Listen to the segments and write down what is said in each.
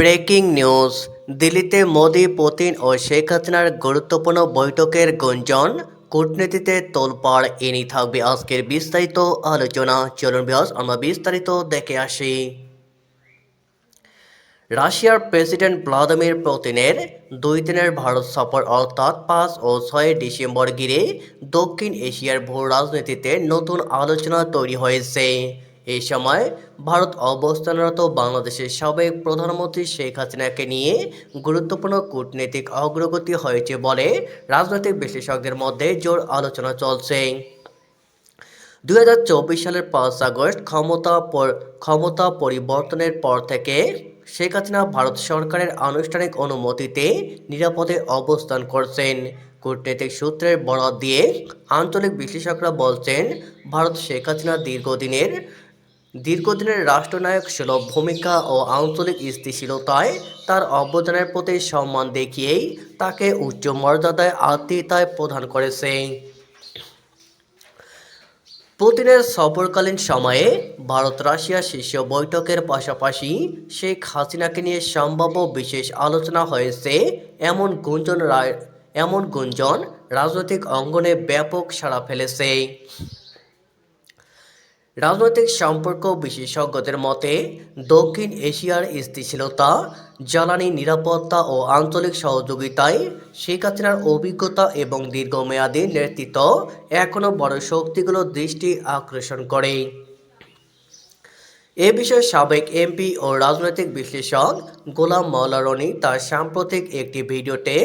Breaking news, দিল্লিতে Modi, Putin ও শেখ হাসিনার গুরুত্বপূর্ণ বৈঠকের গুঞ্জন, কূটনীতিতে তোলপাড় এনেই থাকবে আজকের বিস্তারিত আলোচনা। চলুন বিহাস আমরা বিস্তারিত দেখে আসি। রাশিয়ার প্রেসিডেন্ট ভ্লাদিমির পুতিনের দুই দিনের ভারত সফর অর্থাৎ পাঁচ ও ছয় ডিসেম্বর ঘিরে দক্ষিণ এশিয়ার ভূ রাজনীতিতে নতুন আলোচনা তৈরি হয়েছে। এই সময় ভারত অবস্থানরত বাংলাদেশের সাবেক প্রধানমন্ত্রী শেখ হাসিনাকে নিয়ে গুরুত্বপূর্ণ কূটনৈতিক অগ্রগতি হয়েছে বলে রাজনৈতিক বিশ্লেষকদের মধ্যে জোর আলোচনা চলছে। দুই সালের পাঁচ আগস্ট ক্ষমতা ক্ষমতা পরিবর্তনের পর থেকে শেখ হাসিনা ভারত সরকারের আনুষ্ঠানিক অনুমতিতে নিরাপদে অবস্থান করছেন। কূটনৈতিক সূত্রের বরাত দিয়ে আঞ্চলিক বিশ্লেষকরা বলছেন, ভারত শেখ হাসিনা দীর্ঘদিনের দীর্ঘদিনের রাষ্ট্রনায়ক সুলভ ভূমিকা ও আঞ্চলিক স্থিতিশীলতায় তার অবদানের প্রতি সম্মান দেখিয়েই তাকে উচ্চ মর্যাদায় আত্মীয়তায় প্রদান করেছে। পুতিনের সফরকালীন সময়ে ভারত রাশিয়া শীর্ষ বৈঠকের পাশাপাশি শেখ হাসিনাকে নিয়ে সম্ভাব্য বিশেষ আলোচনা হয়েছে। এমন গুঞ্জন এমন গুঞ্জন রাজনৈতিক অঙ্গনে ব্যাপক সাড়া ফেলেছে। রাজনৈতিক সম্পর্ক বিশেষজ্ঞদের মতে, দক্ষিণ এশিয়ার স্থিতিশীলতা, জ্বালানি নিরাপত্তা ও আঞ্চলিক সহযোগিতায় শেখ হাসিনার অভিজ্ঞতা এবং দীর্ঘমেয়াদী নেতৃত্ব এখনও বড় শক্তিগুলোর দৃষ্টি আকর্ষণ করে। এ বিষয়ে সাবেক এমপি ও রাজনৈতিক বিশ্লেষক গোলাম রনি তার সাম্প্রতিক একটি ভিডিওতে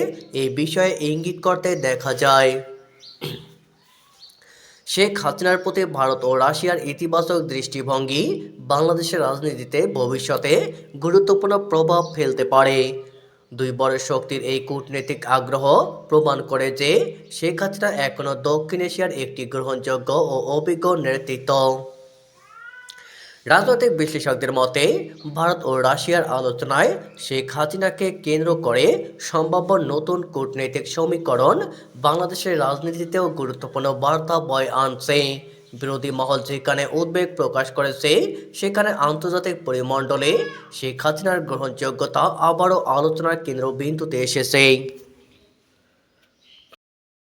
এই বিষয়ে ইঙ্গিত করতে দেখা যায়। শেখ হাসিনার প্রতি ভারত ও রাশিয়ার ইতিবাচক দৃষ্টিভঙ্গি বাংলাদেশের রাজনীতিতে ভবিষ্যতে গুরুত্বপূর্ণ প্রভাব ফেলতে পারে। দুই বড় শক্তির এই কূটনৈতিক আগ্রহ প্রমাণ করে যে শেখ হাসিনা এখনও দক্ষিণ এশিয়ার একটি গ্রহণযোগ্য ও অভিজ্ঞ নেতৃত্ব। রাজনৈতিক বিশ্লেষকদের মতে, ভারত ও রাশিয়ার আলোচনায় শেখ হাসিনাকে কেন্দ্র করে সম্ভাব্য নতুন কূটনৈতিক সমীকরণ বাংলাদেশের রাজনীতিতেও গুরুত্বপূর্ণ বার্তা বয় আনছে। বিরোধী মহল যেখানে উদ্বেগ প্রকাশ করেছে, সেখানে আন্তর্জাতিক পরিমণ্ডলে শেখ হাসিনার গ্রহণযোগ্যতা আবারও আলোচনার কেন্দ্রবিন্দুতে এসেছে।